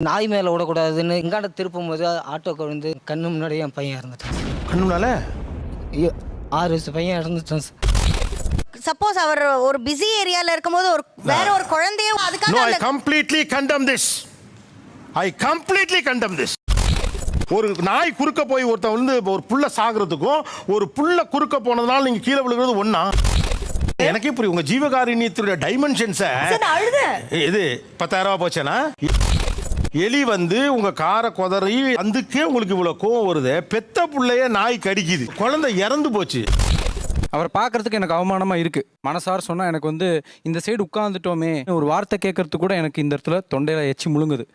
நாய் மேலே விடக்கூடாதுன்னு இங்காண்ட திருப்பும் போது ஆட்டோக்கு வந்து கண்ணு முன்னாடியே என் பையன் இறந்துட்டான். கண்ணுனால ஐயோ ஆறு வயசு பையன் இறந்துட்டான் சார். சப்போஸ் அவர் ஒரு பிஸி ஏரியால இருக்கும்போது ஒரு வேற ஒரு குழந்தைய நோ அதுக்காக ஐ அந்த- completely condemn this I completely condemn this ஒரு நாய் குறுக்க போய் ஒருத்தன் வந்து ஒரு புள்ள சாகிறதுக்கும் ஒரு புள்ள குறுக்க போனதுனால நீங்க கீழே விழுகிறது ஒண்ணா? எனக்கே புரியும். உங்க ஜீவகாருண்யத்துடைய டைமென்ஷன்ஸை நான் அழுதேன். இது பத்தாயிரம் ரூபாய் போச்சேனா? எலி வந்து உங்க காரை குதறி அதுக்கே உங்களுக்கு இவ்வளவு கோவம் வருது. பெத்த புள்ளைய நாய் கடிக்குது. குழந்தை இறந்து போச்சு. அவர் பார்க்கறதுக்கு எனக்கு அவமானமா இருக்கு. மனசார சொன்னா எனக்கு வந்து இந்த சைடு உட்கார்ந்துட்டோமே. ஒரு வார்த்தை கேட்கறதுக்கு கூட எனக்கு இந்த இடத்துல தொண்டையில எச்சி முழுங்குது.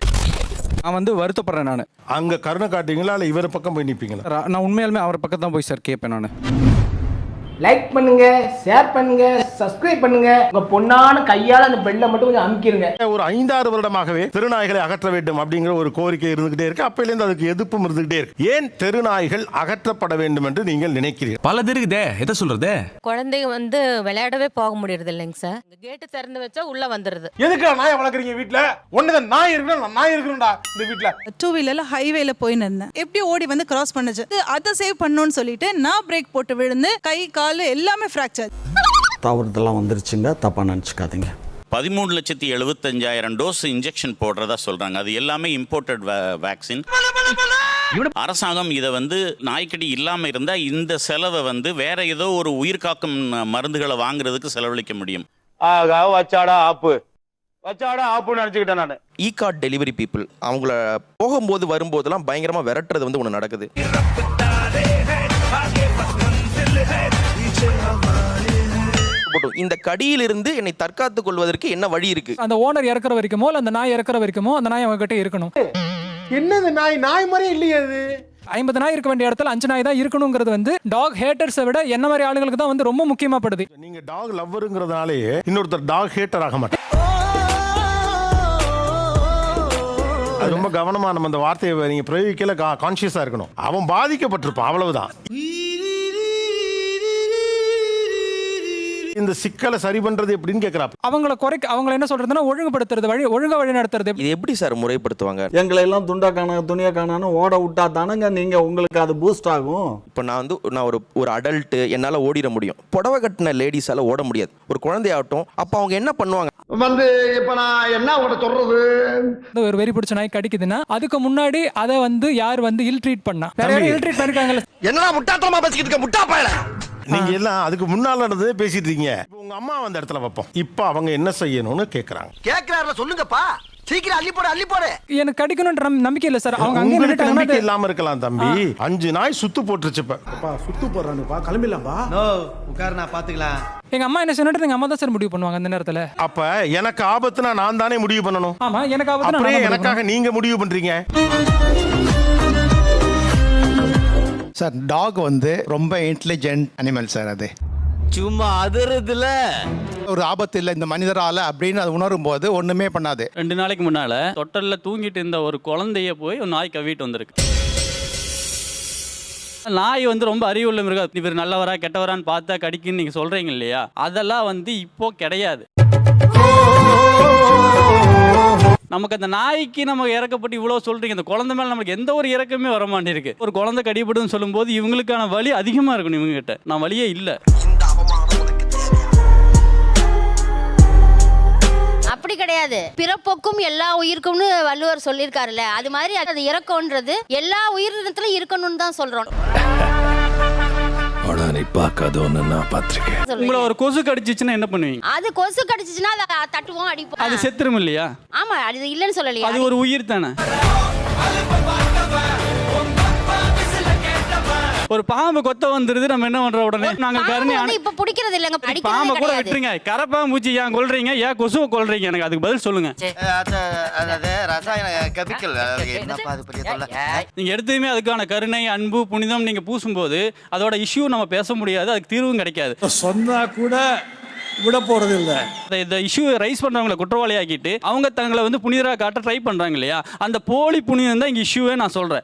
நான் வந்து வருத்தப்படுறேன் நான். அங்க கருணை காட்டுவீங்களா இல்ல இவர் பக்கம் போய் நிப்பீங்களா? நான் உண்மையாலுமே அவர் பக்கம் தான் போய் சார் கேட்பேன் நான். லைக் பண்ணுங்க ஷேர் பண்ணுங்க சப்ஸ்கிரைப் பண்ணுங்க. உங்க பொண்ணான கையால அந்த பெல்லை மட்டும் கொஞ்சம் அமுக்கிருங்க. ஒரு ஐந்தாறு வருடமாகவே தெருநாய்களை அகற்ற வேண்டும் அப்படிங்கிற ஒரு கோரிக்கை இருந்துகிட்டே இருக்கு. அப்பையிலேருந்து அதுக்கு எதிர்ப்பும் இருந்துகிட்டே இருக்கு. ஏன் தெருநாய்கள் அகற்றப்பட வேண்டும் என்று நீங்கள் நினைக்கிறீர்கள்? பல இருக்குதே எதை சொல்றது? குழந்தைங்க வந்து விளையாடவே போக முடியறது இல்லைங்க சார். கேட்டு திறந்து வச்சா உள்ள வந்துடுது எதுக்கு நாயை வளர்க்குறீங்க வீட்ல? ஒண்ணுதான் நாய் இருக்கணும் நாய் இருக்கணும்டா இந்த வீட்ல. டூ வீலர்ல ஹைவேல போயின்னு இருந்தேன். எப்படி ஓடி வந்து கிராஸ் பண்ணுச்சு. அதை சேவ் பண்ணணும்னு சொல்லிட்டு நான் பிரேக் போட்டு விழுந்து கை கால் எல்லாமே ஃப்ராக்சர் தவறுதெல்லாம் வந்துருச்சுங்க தப்பாக நினச்சிக்காதீங்க. பதிமூணு லட்சத்தி எழுபத்தஞ்சாயிரம் டோஸ் இன்ஜெக்ஷன் போடுறதா சொல்றாங்க. அது எல்லாமே இம்போர்ட்டட் வேக்சின் அரசாங்கம் இதை வந்து நாய்க்கடி இல்லாம இருந்தா இந்த செலவை வந்து வேற ஏதோ ஒரு உயிர்காக்கும் மருந்துகளை வாங்குறதுக்கு செலவழிக்க முடியும். ஆகா வச்சாடா ஆப்பு. வச்சாடா ஆப்புன்னு நினைச்சுக்கிட்டேன் நான். இ கார்ட் டெலிவரி பீப்புள் அவங்கள போகும்போது வரும்போதெல்லாம் பயங்கரமா விரட்டுறது வந்து ஒன்று நடக்குது. போட்டும். இந்த கடியிலிருந்து என்னை தற்காத்துக் கொள்வதற்கு என்ன வழி இருக்கு? அந்த ஓனர் இறக்குற வரைக்குமோ இல்ல அந்த நாய் இறக்குற வரைக்குமோ அந்த நாய் அவங்க கிட்ட இருக்கணும். என்னது நாய்? நாய் மாதிரியே இல்லையே அது. ஐம்பது நாய் இருக்க வேண்டிய இடத்துல அஞ்சு நாய் தான் இருக்கணுங்கிறது வந்து டாக் ஹேட்டர்ஸை விட என்ன மாதிரி ஆளுங்களுக்கு தான் வந்து ரொம்ப முக்கியமாப்படுது. நீங்க டாக் லவ்வருங்கிறதுனாலே இன்னொருத்தர் டாக் ஹேட்டர் ஆக மாட்டார் அது ரொம்ப கவனமா நம்ம அந்த வார்த்தையை நீங்க பிரயோகிக்கல கான்சியஸா இருக்கணும். அவன் பாதிக்கப்பட்டிருப்பான் அவ்வளவுதான். இந்த சிக்கலை சரி பண்றது எப்படின்னு கேக்குறாப்ப அவங்கள குறைக்க அவங்கள என்ன சொல்றதுன்னா ஒழுங்குபடுத்துறது வழி ஒழுங்கா வழி நடத்துறது இது எப்படி சார் முறைப்படுத்துவாங்க? எங்களை எல்லாம் துண்டா காண துணியா காணான்னு ஓட விட்டா தானங்க நீங்க உங்களுக்கு அது பூஸ்ட் ஆகும். இப்போ நான் வந்து நான் ஒரு ஒரு அடல்ட்டு என்னால் ஓடிட முடியும். புடவை கட்டின லேடிஸால ஓட முடியாது. ஒரு குழந்தையாகட்டும் அப்போ அவங்க என்ன பண்ணுவாங்க? வந்து இப்ப நான் என்ன உங்கள்கிட்ட சொல்றது? இந்த ஒரு வெறி பிடிச்ச நாய் கடிக்குதுன்னா அதுக்கு முன்னாடி அதை வந்து யார் வந்து இல் ட்ரீட் பண்ணா? இல் ட்ரீட் பண்ணிருக்காங்கல்ல என்னடா முட்டாத்தனமா பேசிக்கிட்டு இருக்க? முட்டா பயல நீங்க எல்லாம் அதுக்கு முன்னால நடந்ததே பேசிட்டு இருக்கீங்க. இப்ப உங்க அம்மா அந்த இடத்துல வைப்போம். இப்ப அவங்க என்ன செய்யணும்னு கேக்குறாங்க. கேக்குறாருல சொல்லுங்கப்பா. சீக்கிரம் அள்ளி போடு அள்ளி போடு. எனக்கு கடிக்கணும்ன்ற நம்- நம்பிக்கை இல்ல சார். அவங்க அங்கே உங்களுக்கு நம்பிக்கை நின்னுட்டாங்கன்னா இல்லாம இருக்கலாம் தம்பி. அஞ்சு நாய் சுத்து போட்டுருச்சு இப்ப. சுத்து போடுறானுப்பா. கிளம்பிடலாம்பா. நோ உட்காரு நான் பாத்துக்கலாம். எங்க அம்மா என்ன சொன்னிட்டு எங்க அம்மா தான் சார் முடிவு பண்ணுவாங்க அந்த நேரத்துல. அப்ப எனக்கு ஆபத்துனா நான் தானே முடிவு பண்ணணும்? ஆமா எனக்கு ஆபத்து நான் அப்படியே தான் முடிவு எனக்காக நீங்க முடிவு பண்றீங்க? சார் டாக் வந்து ரொம்ப இன்டெலிஜென்ட் அனிமல் சார் அது. சும்மா அதிருதுல. ஒரு ஆபத்து இல்லை இந்த மனிதரால அப்படின்னு அது உணரும் போது ஒண்ணுமே பண்ணாது. ரெண்டு நாளைக்கு முன்னால தொட்டல்ல தூங்கிட்டு இருந்த ஒரு குழந்தைய போய் ஒரு நாய் கவிட்டு வந்திருக்கு. நாய் வந்து ரொம்ப அறிவுள்ள மிருகம். இவர் நல்லவரா கெட்டவரான்னு பார்த்தா கடிக்குன்னு நீங்க சொல்றீங்க இல்லையா? அதெல்லாம் வந்து இப்போ கிடையாது. நமக்கு அந்த நாய்க்கு நம்ம இறக்கப்பட்டு இவ்வளோ சொல்கிறீங்க அந்த குழந்தை மேலே நமக்கு எந்த ஒரு இறக்கமே வர மாட்டேருக்கு ஒரு குழந்தை கடிபடுன்னு சொல்லும்போது இவங்களுக்கான வலி அதிகமாக இருக்கணும் இவங்ககிட்ட. நான் வழியே இல்லை. அப்படி கிடையாது. பிறப்போக்கும் எல்லா உயிருக்கும்னு வள்ளுவர் சொல்லியிருக்காருல்ல. அது மாதிரி அது இறக்கம்ன்றது எல்லா உயிரினத்திலும் இருக்கணும்னு தான் சொல்றோம் நீ பார்க்காத ஒன்று நான் பார்த்துருக்கேன். உங்களை ஒரு கொசு கடிச்சிச்சுன்னா என்ன பண்ணுவீங்க? அது கொசு கடிச்சிச்சுன்னா அதை தட்டுவோம் அது அடிப்போம் செத்துரும் இல்லையா? ஆமா அது இல்லைன்னு சொல்லலையா? அது ஒரு உயிர் தானே? ஒரு பாம்பு கொத்த வந்துருது நம்ம என்ன பண்றோம் உடனே? நாங்க கருணை வந்து இப்ப பிடிக்கிறது இல்லைங்க பாம்பை கூட கிடையாது. விட்டுருங்க. கரப்பாம்பூச்சி ஏன் கொல்றீங்க? ஏன் கொசுவை கொல்றீங்க? எனக்கு அதுக்கு பதில் சொல்லுங்க. அதாவது ரசாயன கெமிக்கல் என்னப்பா அது பெரிய தொல்லை? நீங்க எடுத்ததுமே அதுக்கான கருணை அன்பு புனிதம் நீங்க பூசும்போது அதோட இஷ்யூ நம்ம பேச முடியாது அதுக்கு தீர்வும் கிடைக்காது. சொன்னா கூட விட போறது இல்ல. இந்த- இந்த இஷ்யூ ரைஸ் பண்றவங்களை குற்றவாளியாக்கிட்டு அவங்க தங்களை வந்து புனிதராக காட்ட ட்ரை பண்றாங்க இல்லையா? அந்த போலி புனிதம் தான் இங்க இஷ்யூவே நான் சொல்றேன்.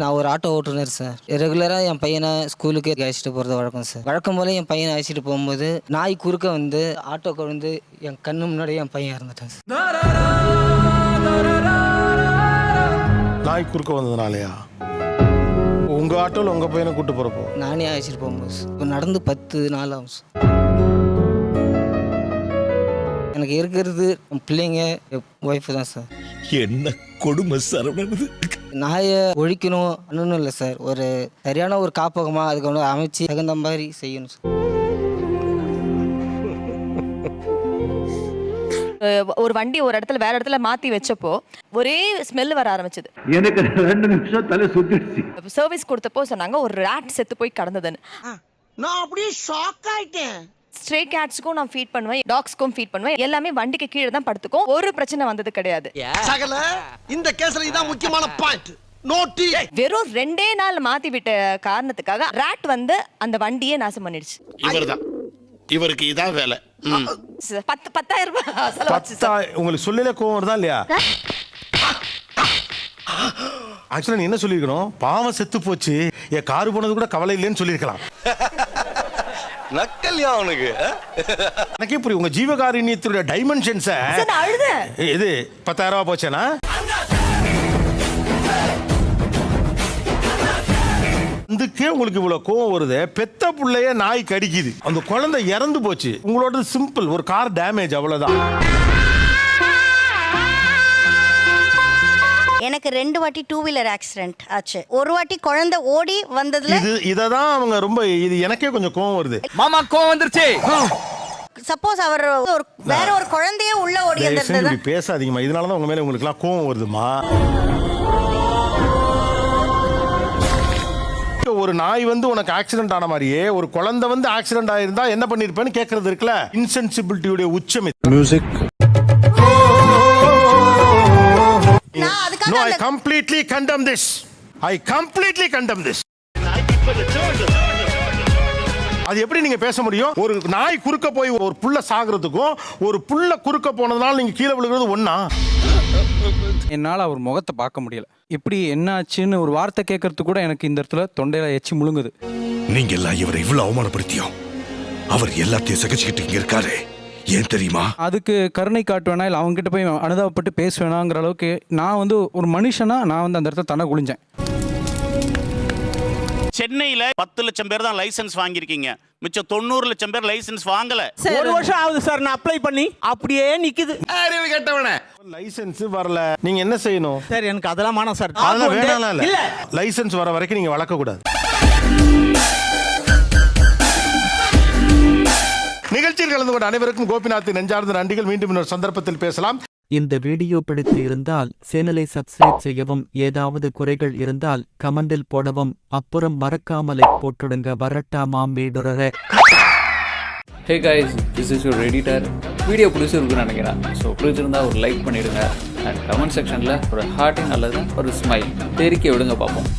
நான் ஒரு ஆட்டோ ஓட்டுநர் சார். ரெகுலராக என் பையனை ஸ்கூலுக்கு அழைச்சிட்டு போகிறது வழக்கம் சார். வழக்கம் போல என் பையனை அழைச்சிட்டு போகும்போது நாய் குறுக்க வந்து ஆட்டோக்கு வந்து என் கண்ணு முன்னாடியே என் பையன் இறந்துட்டான் சார். நாய் குறுக்க வந்ததுனாலயா? உங்க ஆட்டோல உங்க பையனை கூட்டு போறப்போ? நானே அழைச்சிட்டு போகும்போது இப்போ நடந்து பத்து நாள் ஆகும் சார். எனக்கு இருக்கிறது என் பிள்ளைங்க ஒய்ஃபு தான் சார். என்ன கொடுமை சரவணன் நாயை ஒழிக்கணும் ஒன்றும் இல்லை சார். ஒரு சரியான ஒரு காப்பகமாக அதுக்கு வந்து அமைச்சு தகுந்த மாதிரி செய்யணும் சார். ஒரு வண்டி ஒரு இடத்துல வேற இடத்துல மாத்தி வச்சப்போ ஒரே ஸ்மெல் வர ஆரம்பிச்சது. எனக்கு ரெண்டு நிமிஷம் தலை சுத்திடுச்சு. சர்வீஸ் கொடுத்தப்போ சொன்னாங்க ஒரு ராட் செத்து போய் கடந்ததுன்னு. நான் அப்படியே ஷாக் ஆயிட்டேன். ஸ்ட்ரே கேட்ஸ்க்கும் நான் ஃபீட் பண்ணுவேன் டாக்ஸ்க்கும் ஃபீட் பண்ணுவேன். எல்லாமே வண்டிக்கு கீழே தான் படுத்துக்கும். ஒரு பிரச்சனை வந்தது கிடையாது. சகல இந்த கேஸ்ல இதான் முக்கியமான பாயிண்ட் நோட்டி வெறும் ரெண்டே நாள் மாத்தி விட்ட காரணத்துக்காக ராட் வந்து அந்த வண்டியே நாசம் பண்ணிடுச்சு. இவர்தான். இவருக்கு இதான் வேலை. சார், பத்து பத்தாயிரம் ரூபாய் செலவாச்சு பத்தா உங்களுக்கு சொல்லல கோவம் வருதா இல்லையா? ஆக்சுவலா நீ என்ன சொல்லியிருக்கணும் பாவம் செத்து போச்சு. என் காரு போனது கூட கவலை இல்லைன்னு சொல்லியிருக்கலாம். நக்கல்யா அவனுக்கு. எனக்கே புரியும். உங்க ஜீவகாருண்யத்துடைய டைமென்ஷன்ஸை சார், நான் அழுதேன். இது பத்தாயிரம் ரூபாய் போச்சேனா? அதுக்கே உங்களுக்கு இவ்வளவு கோவம் வருது. பெத்த புள்ளைய நாய் கடிக்குது. அந்த குழந்தை இறந்து போச்சு. உங்களோட சிம்பிள் ஒரு கார் டேமேஜ் அவ்வளவுதான். எனக்கு ரெண்டு வாட்டி டூ வீலர் ஆக்சிடென்ட் ஆச்சு. ஒரு வாட்டி குழந்தை ஓடி வந்ததுல இது இதை தான் அவங்க ரொம்ப இது எனக்கே கொஞ்சம் கோவம் வருது. மாமா கோவம் வந்துருச்சு. சப்போஸ் அவர் ஒரு வேற ஒரு குழந்தையே உள்ள ஓடி தயவு செஞ்சு வந்திருந்தது இப்படி பேசாதீங்கம்மா. இதனால தான் உங்க மேல உங்களுக்கு எல்லாம் கோவம் வருதுமா ஒரு நாய் வந்து உனக்கு ஆக்சிடென்ட் ஆன மாதிரியே ஒரு குழந்தை வந்து ஆக்சிடென்ட் ஆயிருந்தா என்ன பண்ணிருப்பேன்னு கேட்கறது இருக்குல்ல? இன்சென்சிபிலிட்டியுடைய உச்சம் music no I completely condemn this I completely condemn this அது எப்படி நீங்க பேச முடியும்? ஒரு நாய் குறுக்க போய் ஒரு புள்ள சாகுறதுக்கும் ஒரு புள்ள குறுக்க போனதுனால நீங்க கீழே விழுகிறது ஒண்ணா? என்னால் அவர் முகத்தை பார்க்க முடியல. இப்படி என்னாச்சுன்னு ஒரு வார்த்தை கேட்கறதுக்கு கூட எனக்கு இந்த இடத்துல தொண்டையில எச்சி முழுங்குது. நீங்க எல்லாம் இவரை இவ்வளவு அவமானப்படுத்தியும் அவர் எல்லாத்தையும் சகிச்சுக்கிட்டு இங்க இருக்காரு. ஏன் தெரியுமா? அதுக்கு கருணை காட்டுவேனா? இல்லை அவங்ககிட்ட போய் அனுதாபப்பட்டு பேசுவேனாங்கிற அளவுக்கு நான் வந்து ஒரு மனுஷனா நான் வந்து அந்த இடத்துல தன்னை குளிஞ்சேன் சென்னையில பத்து லட்சம் பேர் தான் லைசென்ஸ் வாங்கியிருக்கீங்க. மிச்சம் தொண்ணூறு லட்சம் பேர் லைசென்ஸ் வாங்கல. ஒரு வருஷம் ஆகுது சார் நான் அப்ளை பண்ணி. அப்படியே நிக்குது. அறிவு கேட்டவனே. லைசென்ஸ் வரல. நீங்க என்ன செய்யணும்? சார் எனக்கு அதெல்லாம் வேணாம் சார். அதெல்லாம் வேணாம் இல்ல. இல்ல. லைசென்ஸ் வர வரைக்கும் நீங்க வளர்க்க கூடாது. நிகழ்ச்சியில் கலந்து கொண்ட அனைவருக்கும் கோபிநாத் நெஞ்சார்ந்த நன்றிகள். மீண்டும் இன்னொரு சந்தர்ப்பத்தில் பேசலாம். இந்த வீடியோ பிடித்து இருந்தால் சேனலை சப்ஸ்கிரைப் செய்யவும் ஏதாவது குறைகள் இருந்தால் கமெண்டில் போடவும் அப்புறம் மறக்காமலை போட்டுடுங்க. வரட்டாமாம் வீடுறர hey guys this is your editor video பிடிச்சிருக்குன்னு நினைக்கிறேன். ஸோ பிடிச்சிருந்தா ஒரு லைக் பண்ணிடுங்க. அண்ட் கமெண்ட் செக்ஷனில் ஒரு ஹார்ட்டிங் அல்லது ஒரு ஸ்மைல் தெரிக்க விடுங்க பார்ப்போம்.